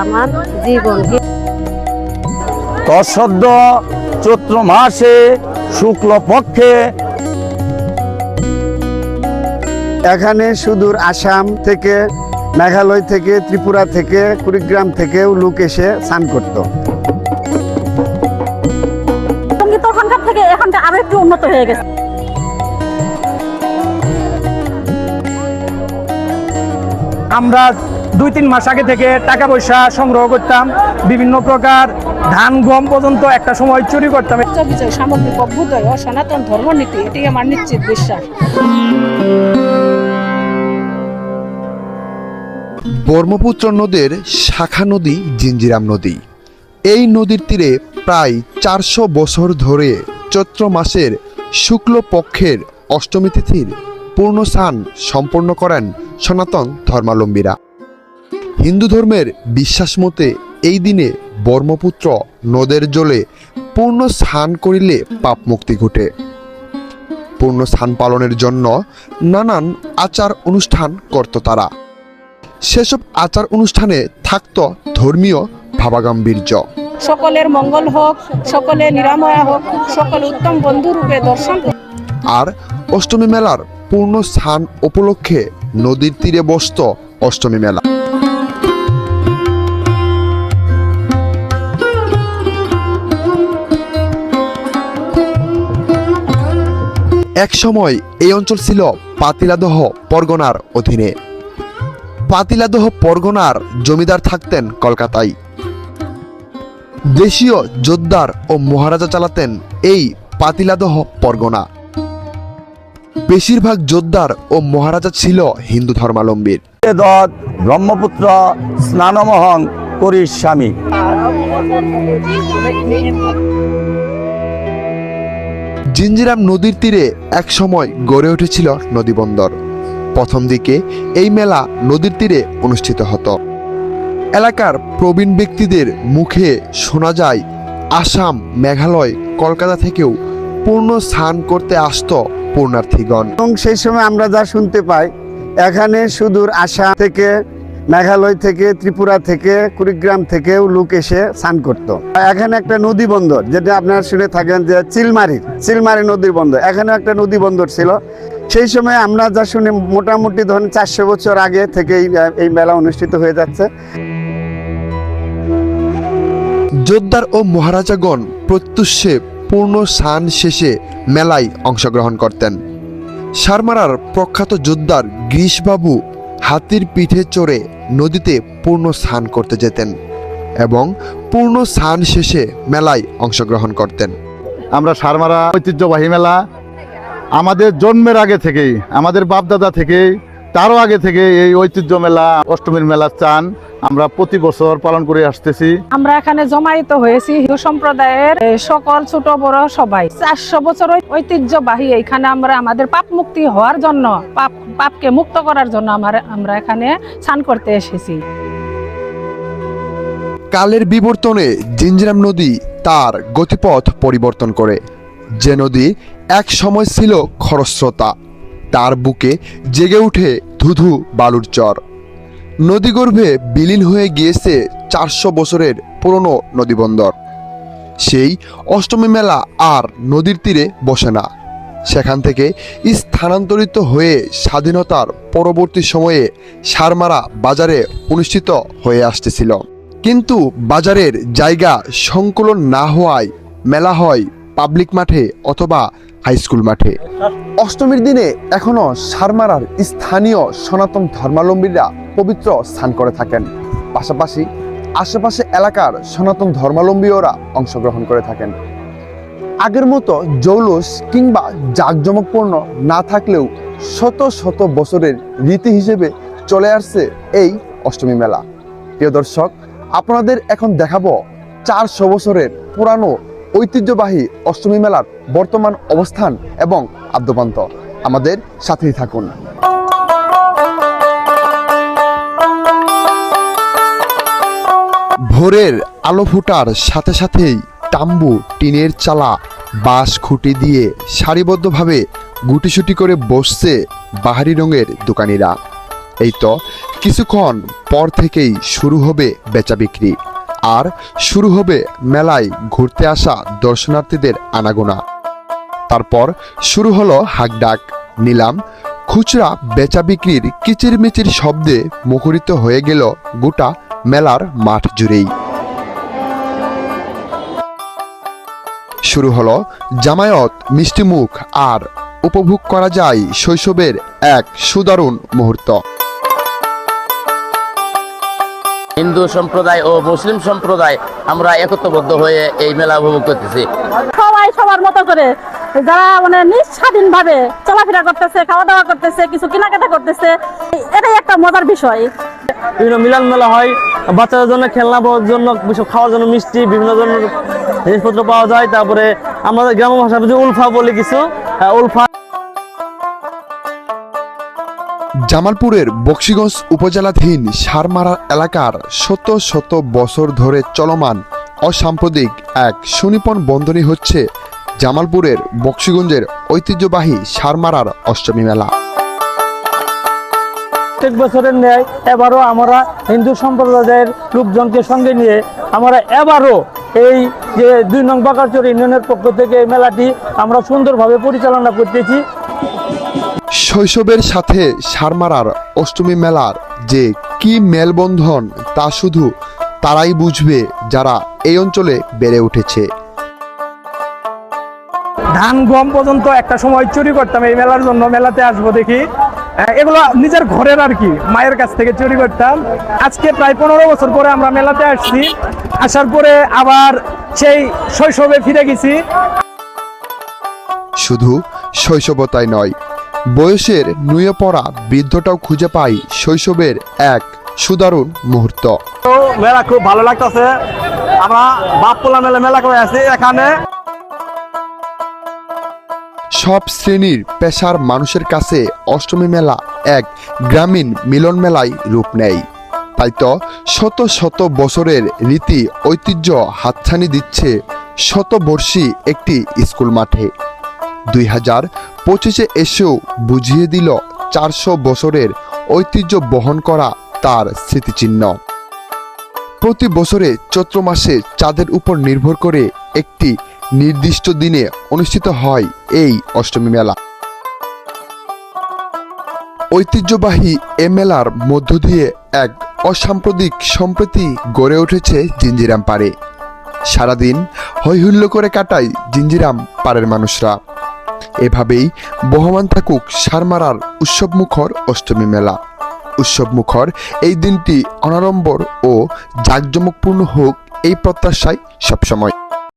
আমার জীবন। তৎসদ্য চৈত্র মাসে শুক্ল পক্ষে এখানে সুদূর আসাম থেকে মেঘালয় থেকে ত্রিপুরা থেকে কুড়িগ্রাম থেকেও লোক এসে স্নান করতো। তখনকার থেকে এখনটা আরও একটু উন্নত হয়ে গেছে। আমরা দুই তিন মাস আগে থেকে টাকা পয়সা সংগ্রহ করতাম। বিভিন্ন প্রকার ধান গম পর্যন্ত একটা সময় চুরি করতাম। বিজয় সামগ্রিক অভ্যুদয় ও সনাতন ধর্মনীতি এটি আমার নিশ্চিত বিশ্বাস। ব্রহ্মপুত্র নদের শাখা নদী জিঞ্জিরাম নদী। এই নদীর তীরে প্রায় চারশো বছর ধরে চৈত্র মাসের শুক্ল পক্ষের অষ্টমী তিথির পূর্ণ স্নান সম্পন্ন করেন সনাতন ধর্মাবলম্বীরা। হিন্দু ধর্মের বিশ্বাস মতে এই দিনে ব্রহ্মপুত্র নদের জলে পূর্ণ স্নান করিলে পাপ মুক্তি ঘটে। পূর্ণ স্নান পালনের জন্য নানান আচার অনুষ্ঠান করত তারা। সেসব আচার অনুষ্ঠানে থাকত ধর্মীয় ভাবাগাম্ভীর্য। সকলের মঙ্গল হোক সকলে নিরাময়া হোক সকলে উত্তম বন্ধু রূপে দর্শন আর অষ্টমী মেলার পূর্ণ স্থান উপলক্ষে নদীর তীরে বসত অষ্টমী মেলা। এক সময় এই অঞ্চল ছিল পাতিলাদহ পরগনার অধীনে। পাতিলাদহ পরগনার জমিদার থাকতেন কলকাতায়। দেশীয় জোদ্দার ও মহারাজা চালাতেন এই পাতিলাদহ পরগনা। বেশিরভাগ জোদ্দার ও মহারাজা ছিল হিন্দু ধর্মাবলম্বীর। ব্রহ্মপুত্র স্নানমহং করিস্বামী জিঞ্জিরাম নদীর তীরে এক সময় গড়ে উঠেছিল নদীবন্দর। প্রথম দিকে এই মেলা নদীর তীরে অনুষ্ঠিত হতো। এলাকার প্রবীণ ব্যক্তিদের মুখে শোনা যায়, আসাম, মেঘালয়, কলকাতা থেকেও পূর্ণ স্নান করতে আসত পূর্ণার্থীগণ এবং সেই সময় আমরা যা শুনতে পাই, এখানে সুদূর আসাম থেকে মেঘালয় থেকে, ত্রিপুরা থেকে, কুড়িগ্রাম থেকেও লোক এসে স্নান করতো। এখানে একটা নদী বন্দর, যেটা আপনারা শুনে থাকেন যে চিলমারি চিলমারি নদীর বন্দর। এখানে একটা নদী বন্দর ছিল। সেই সময় আমরা যা শুনি, মোটামুটি ধরেন চারশো বছর আগে থেকে এই মেলা অনুষ্ঠিত হয়ে যাচ্ছে। জোদ্দার ও মহারাজাগণ প্রত্যুষে পূর্ণ স্নান শেষে মেলায় অংশগ্রহণ করতেন। সারমারার প্রখ্যাত জোদ্দার গ্রীশবাবু হাতির পিঠে চড়ে নদীতে পূর্ণ স্নান করতে যেতেন এবং পূর্ণ স্নান শেষে মেলায় অংশগ্রহণ করতেন। আমরা সারমারা ঐতিহ্যবাহী মেলা। আমাদের জন্মের আগে থেকেই, আমাদের বাপদাদা থেকেই তারও আগে থেকে এই ঐতিহ্য মেলা অষ্টমীর মেলা চান। আমরা প্রতি বছর পালন করে আসতেছি। আমরা এখানে জমায়েত হয়েছি হিন্দু সম্প্রদায়ের সকল ছোট বড় সবাই। চারশো বছর ঐতিহ্যবাহী এখানে আমরা আমাদের পাপ মুক্তি হওয়ার জন্য পাপ পাপকে মুক্ত করার জন্য আমার আমরা এখানে স্নান করতে এসেছি। কালের বিবর্তনে জিঞ্জিরাম নদী তার গতিপথ পরিবর্তন করে। যে নদী এক সময় ছিল খরস্রোতা তার বুকে জেগে উঠে ধুধু বালুর চর। নদীগর্ভে বিলীন হয়ে গিয়েছে চারশো বছরের পুরনো নদীবন্দর। সেই অষ্টমী মেলা আর নদীর তীরে বসে না। সেখান থেকে স্থানান্তরিত হয়ে স্বাধীনতার পরবর্তী সময়ে সারমারা বাজারে অনুষ্ঠিত হয়ে আসতেছিল। কিন্তু বাজারের জায়গা সংকুলন না হওয়ায় মেলা হয় পাবলিক মাঠে অথবা হাই স্কুল মাঠে। অষ্টমীর দিনে এখনও সারমারার স্থানীয় সনাতন ধর্মাবলম্বীরা পবিত্র স্থান করে থাকেন। পাশাপাশি আশেপাশে এলাকার সনাতন ধর্মাবলম্বীরা অংশগ্রহণ করে থাকেন। আগের মতো জৌলস কিংবা জাঁকজমকপূর্ণ না থাকলেও শত শত বছরের রীতি হিসেবে চলে আসছে এই অষ্টমী মেলা। প্রিয় দর্শক, আপনাদের এখন দেখাবো চারশো বছরের পুরানো ঐতিহ্যবাহী অষ্টমী মেলার বর্তমান অবস্থান এবং আদ্যপান্ত। আমাদের সাথেই থাকুন। ভোরের আলো ফোটার সাথে সাথেই তাম্বু, টিনের চালা, বাঁশ খুঁটি দিয়ে সারিবদ্ধভাবে গুটিসুটি করে বসছে বাহারি রঙের দোকানিরা। এই তো কিছুক্ষণ পর থেকেই শুরু হবে বেচা বিক্রি। আর শুরু হবে মেলায় ঘুরতে আসা দর্শনার্থীদের আনাগোনা। তারপর শুরু হলো হাকডাক, নিলাম, খুচরা বেচা বিক্রির কিচিরমিচির শব্দে মুখরিত হয়ে গেল গোটা মেলার মাঠ জুড়েই। শুরু হলো জামায়াত, মিষ্টিমুখ আর উপভোগ করা যায় শৈশবের এক সুদারুণ মুহূর্ত। হিন্দু সম্প্রদায় ও মুসলিম সম্প্রদায় আমরা একত্রবদ্ধ হয়ে এই মেলা উপভোগ করতেছি। সবাই সবার মতো করে যারা মানে নিঃস্বাধীন ভাবে চলাফেরা করতেছে খাওয়া দাওয়া করতেছে কিছু কেনাকাটা করতেছে এটাই একটা মজার বিষয়। বিভিন্ন মিলন মেলা হয় বাচ্চাদের জন্য খেলনা পাওয়ার জন্য কিছু খাওয়ার জন্য মিষ্টি বিভিন্ন ধরনের জিনিসপত্র পাওয়া যায়। তারপরে আমাদের গ্রাম ভাষা যে উলফা বলে কিছু উলফা জামালপুরের বক্সিগঞ্জ উপজেলাধীন সারমারা এলাকার শত শত বছর ধরে চলমান অসাম্প্রদায়িক এক সুনিপন বন্ধনী হচ্ছে জামালপুরের বক্সিগঞ্জের ঐতিহ্যবাহী সারমারার অষ্টমী মেলা। প্রত্যেক বছরের ন্যায় এবারও আমরা হিন্দু সম্প্রদায়ের লোকজনকে সঙ্গে নিয়ে আমরা এবারও এই যে দুই নং বাকারচর ইউনিয়নের পক্ষ থেকে এই মেলাটি আমরা সুন্দরভাবে পরিচালনা করতেছি। শৈশবের সাথে সারমারার অষ্টমী মেলার যে কি মেলবন্ধন তা শুধু তারাই বুঝবে যারা এই অঞ্চলে বেড়ে উঠেছে। ধান গম পর্যন্ত একটা সময় চুরি করতাম এই মেলার জন্য মেলাতে আসব দেখি। এগুলো নিজের ঘরের আর কি মায়ের কাছ থেকে চুরি করতাম। আজকে প্রায় পনেরো বছর পরে আমরা মেলাতে আসছি। আসার পরে আবার সেই শৈশবে ফিরে গেছি। শুধু শৈশবতাই নয় বয়সের নুয়ে পড়া বৃদ্ধটাও খুঁজে পাই শৈশবের এক সুদারুণ মুহূর্ত। মেলা খুব ভালো লাগতেছে। আমরা বাপপোলা মেলা মেলা করে আছি এখানে। সব শ্রেণির পেশার মানুষের কাছে অষ্টমী মেলা এক গ্রামীণ মিলন মেলায় রূপ নেয়। তাই তো শত শত বছরের রীতি ঐতিহ্য হাতছানি দিচ্ছে শতবর্ষী একটি স্কুল মাঠে। দুই হাজার পঁচিশে এসেও বুঝিয়ে দিল চারশো বছরের ঐতিহ্য বহন করা তার স্মৃতিচিহ্ন। প্রতি বছরে চৈত্র মাসে চাঁদের উপর নির্ভর করে একটি নির্দিষ্ট দিনে অনুষ্ঠিত হয় এই অষ্টমী মেলা। ঐতিহ্যবাহী এ মেলার মধ্য দিয়ে এক অসাম্প্রদায়িক সম্প্রতি গড়ে উঠেছে জিঞ্জিরাম পাড়ে। সারাদিন হৈহুল্য করে কাটায় জিঞ্জিরাম পাড়ের মানুষরা। এভাবেই বহমান থাকুক সারমারার উৎসবমুখর অষ্টমী মেলা। উৎসবমুখর এই দিনটি অনাড়ম্বর ও জাঁকজমকপূর্ণ হোক এই প্রত্যাশায় সবসময়।